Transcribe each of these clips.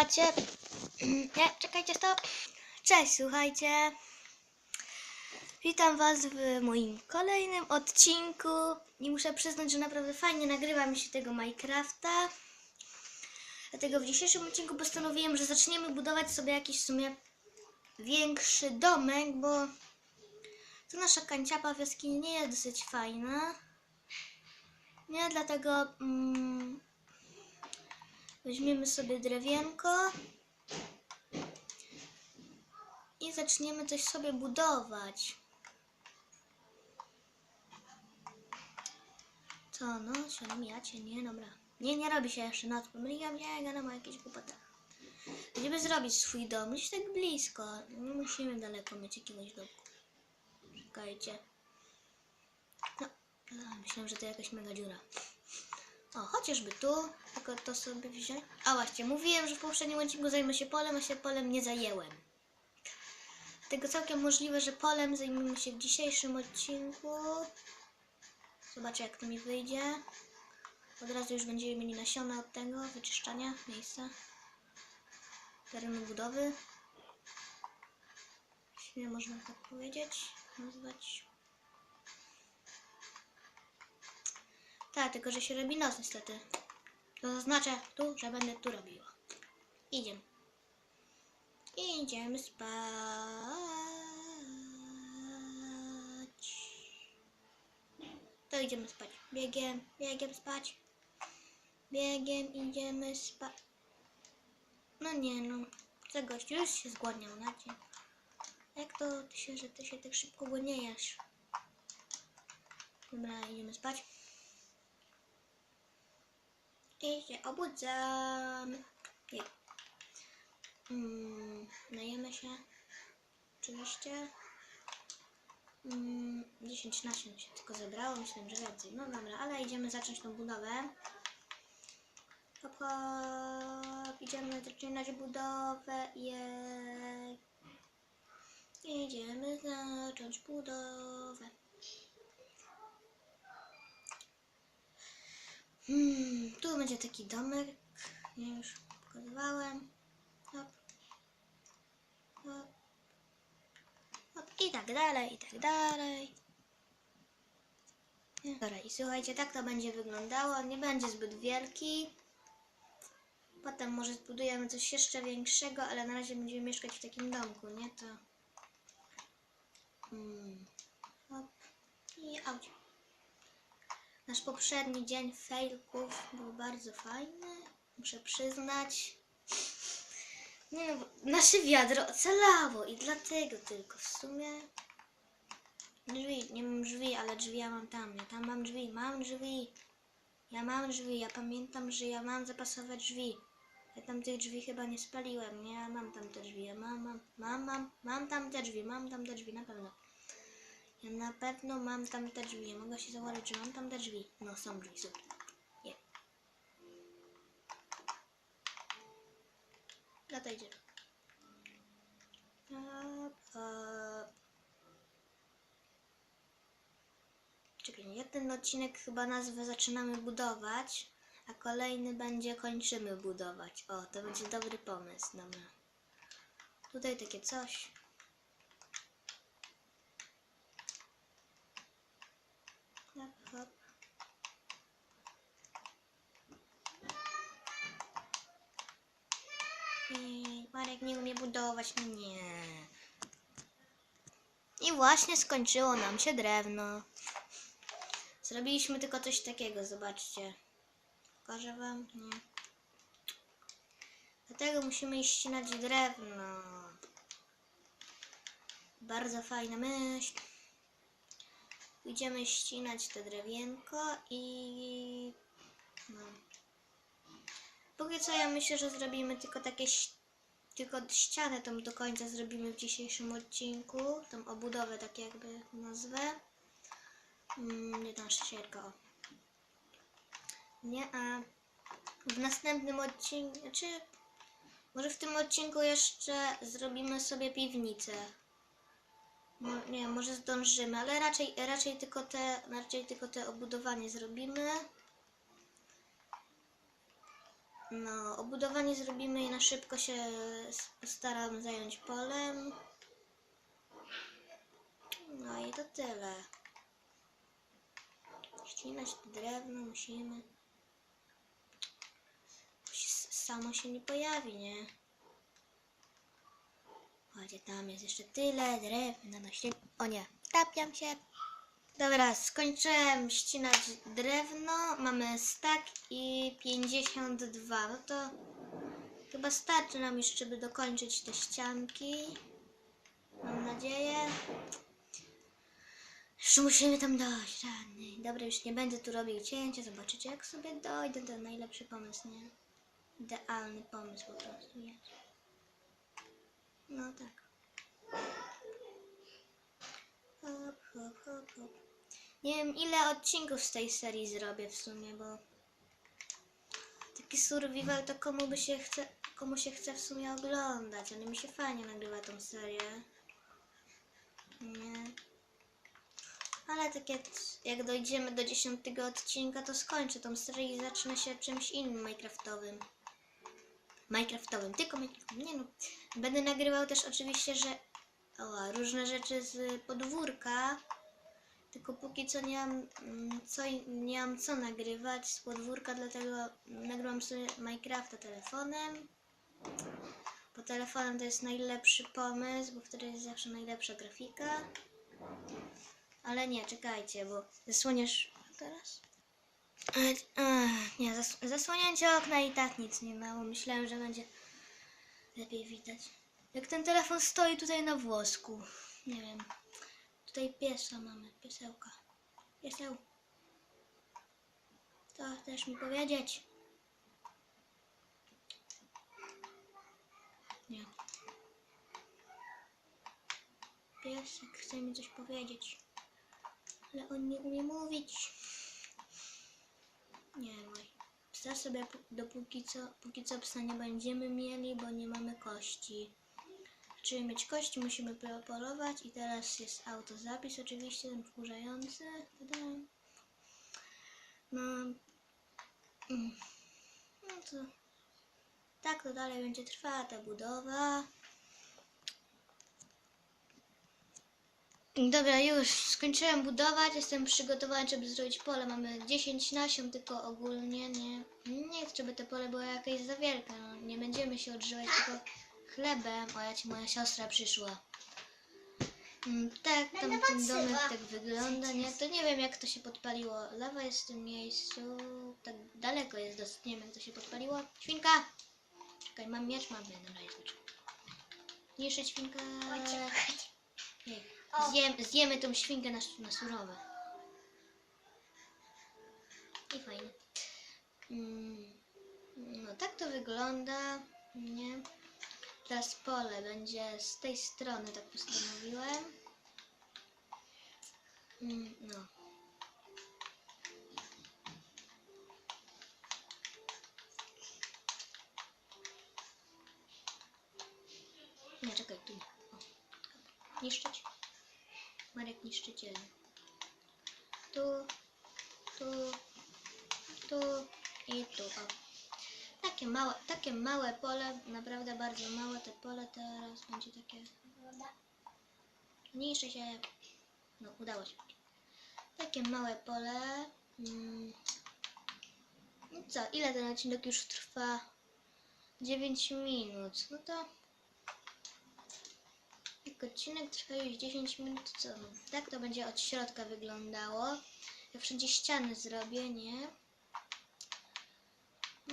słuchacie. Nie, czekajcie, stop. Cześć, słuchajcie. Witam Was w moim kolejnym odcinku. I muszę przyznać, że naprawdę fajnie nagrywa mi się tego Minecrafta. Dlatego w dzisiejszym odcinku postanowiłem, że zaczniemy budować sobie jakiś w sumie większy domek, bo to nasza kanciapa w jaskini nie jest dosyć fajna. Nie, dlatego mm, weźmiemy sobie drewienko i zaczniemy coś sobie budować. Co, no, się namijacie, nie, dobra. Nie, nie robi się jeszcze noc, pomyliłam się, gadam o jakiejś głupotach. Będziemy zrobić swój dom, już tak blisko, nie musimy daleko mieć jakiegoś domku. Czekajcie. No, a, myślałem, że to jakaś mega dziura. O, chociażby tu, tylko to sobie wziąć. A właśnie, mówiłem, że w poprzednim odcinku zajmę się polem, a się polem nie zajęłem. Dlatego całkiem możliwe, że polem zajmiemy się w dzisiejszym odcinku. Zobaczę jak to mi wyjdzie. Od razu już będziemy mieli nasiona od tego, wyczyszczania miejsca. Terenu budowy. Jeśli można tak powiedzieć, nazwać. Tak, tylko że się robi noc niestety. To zaznaczę tu, że będę tu robiła. Idziemy. Idziemy spać. To idziemy spać. Biegiem, biegiem spać. Biegiem idziemy spać. No nie no. Co gościu już się zgładniał na dzień. Jak to ty się, że ty się tak szybko głodniejesz? Dobra, idziemy spać. I się obudzamy. Nie. Mm, najemy się. Oczywiście. Mm, 10 nasion się tylko zebrało. Myślałem, że więcej. No dobra, ale idziemy zacząć tą budowę. Hop, hop. Idziemy zaczynać budowę. Jej. Idziemy zacząć budowę. Tu będzie taki domek. Ja już pokazywałem. Hop. Hop. Hop. I tak dalej, i tak dalej. Dobra, i słuchajcie, tak to będzie wyglądało. Nie będzie zbyt wielki. Potem może zbudujemy coś jeszcze większego, ale na razie będziemy mieszkać w takim domku, nie? To... Hmm. Hop. I auć. Nasz poprzedni dzień failków był bardzo fajny, muszę przyznać. Nie no, nasze wiadro ocalało i dlatego tylko w sumie. Drzwi, nie mam drzwi, ale drzwi ja mam tam. Ja tam mam drzwi, mam drzwi. Ja mam drzwi, ja pamiętam, że ja mam zapasowe drzwi. Ja tam tych drzwi chyba nie spaliłem, nie? Ja mam tam te drzwi, ja mam, mam, mam, mam, mam tam te drzwi, mam tam te drzwi, na pewno. Ja na pewno mam tam te drzwi. Ja mogę się założyć, że mam tam te drzwi. No, są drzwi, super. Nie. No to idziemy. Hop, hop. Czekaj, ja ten odcinek chyba nazwę zaczynamy budować, a kolejny będzie kończymy budować. O, to będzie dobry pomysł, dobra. Tutaj takie coś. Hop, hop. Ej, Marek nie umie budować, no nie. I właśnie skończyło nam się drewno. Zrobiliśmy tylko coś takiego, zobaczcie. Pokażę wam? Nie. Dlatego musimy iść ścinać drewno. Bardzo fajna myśl. Idziemy ścinać to drewienko i... No. Póki co ja myślę, że zrobimy tylko takie... Tylko ścianę tą do końca zrobimy w dzisiejszym odcinku. Tą obudowę tak jakby nazwę. Mm, nie tam sierka, o. Nie, a w następnym odcinku... Znaczy... Może w tym odcinku jeszcze zrobimy sobie piwnicę. No, nie, może zdążymy, ale raczej, raczej, tylko te, raczej tylko te obudowanie zrobimy. No, obudowanie zrobimy i na szybko się postaram zająć polem. No i to tyle. Ścinać drewno musimy. Samo się nie pojawi, nie? Chodź, tam jest jeszcze tyle drewna na ścianie. O nie, tapiam się. Dobra, skończyłem ścinać drewno. Mamy stack i 52. No to chyba starczy nam jeszcze, by dokończyć te ścianki. Mam nadzieję. Jeszcze musimy tam dojść, radny. Dobra, już nie będę tu robił cięcia. Zobaczycie, jak sobie dojdę. To najlepszy pomysł, nie? Idealny pomysł po prostu jest. No tak. Hop, hop, hop, hop. Nie wiem ile odcinków z tej serii zrobię w sumie, bo taki survival to komu by się chce, komu się chce w sumie oglądać, ale mi się fajnie nagrywa tą serię. Nie. Ale tak jak, jak dojdziemy do dziesiątego odcinka, to skończę tą serię i zacznę się czymś innym Minecraftowym. Minecraftowym, tylko Minecraftowym. Nie no. Będę nagrywał też oczywiście, że oła, różne rzeczy z podwórka. Tylko póki co nie mam, mm, co, nie mam co nagrywać z podwórka, dlatego nagrywam sobie Minecrafta telefonem. Bo telefonem to jest najlepszy pomysł, bo wtedy jest zawsze najlepsza grafika. Ale nie, czekajcie, bo zasłoniesz teraz? Ach, nie, zas, zasłonięcie okna i tak nic nie mało. Myślałem, że będzie lepiej widać. Jak ten telefon stoi tutaj na włosku. Nie wiem. Tutaj piesa mamy, piesełka. Pieseł. Co chcesz mi powiedzieć? Nie. Piesek chce mi coś powiedzieć. Ale on nie umie mówić. Nie mój. Psa sobie pó- dopóki co, póki co psa nie będziemy mieli, bo nie mamy kości. Żeby mieć kości musimy po- polować i teraz jest autozapis oczywiście, ten wkurzający. No, mm. no to tak to dalej będzie trwała ta budowa. Dobra, już skończyłem budować, jestem przygotowany, żeby zrobić pole. Mamy 10 nasion tylko ogólnie, nie, nie żeby to pole było jakieś za wielkie. No, nie będziemy się odżywać tylko chlebem. O, ja ci moja siostra przyszła. Mm, Tak, tam Będę ten domek patrzyła. tak wygląda, nie? To nie wiem jak to się podpaliło. Lawa jest w tym miejscu, tak daleko jest dosyć, nie wiem jak to się podpaliło. Świnka! Czekaj, mam miecz, mam jeden, świnkę. Poczekaj. Nie. O. Zjem, zjemy tą świnkę na, na surowe. I fajnie. Mm, no tak to wygląda. Nie. Teraz pole będzie z tej strony, tak postanowiłem. Mm, no. Nie, czekaj, tu. O. Niszczyć. Marek niszczycielny. Tu, tu, tu i tu. O. Takie małe, takie małe pole, naprawdę bardzo małe te pole teraz będzie takie mniejsze się. No, udało się. Takie małe pole. Mm. No co, ile ten odcinek już trwa? 9 minut. No to jak odcinek trwa już 10 minut, co? Tak to będzie od środka wyglądało. Ja wszędzie ściany zrobię, nie?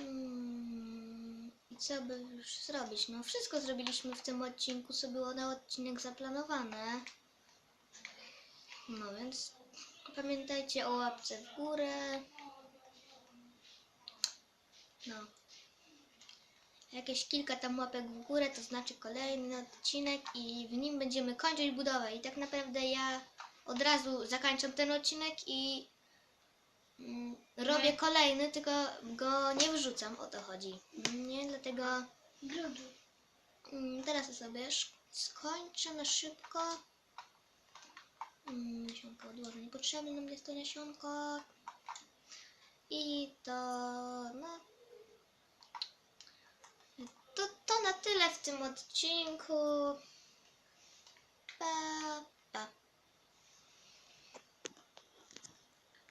Mm, I co by już zrobić? No wszystko zrobiliśmy w tym odcinku, co było na odcinek zaplanowane. No więc pamiętajcie o łapce w górę. No. Jakieś kilka tam łapek w górę, to znaczy kolejny odcinek i w nim będziemy kończyć budowę. I tak naprawdę ja od razu zakończam ten odcinek i Mm, robię kolejny, tylko go nie wrzucam, o to chodzi. Nie, dlatego Drugi. Mm, teraz sobie skończę na szybko. Mm, Nasionko odłożę, niepotrzebne nam jest to nasionko. I to, no... To, to na tyle w tym odcinku. Pa,